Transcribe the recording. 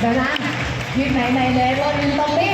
เดี๋ยวนะยืนไหนไหนไหนเรายืนตรงนี้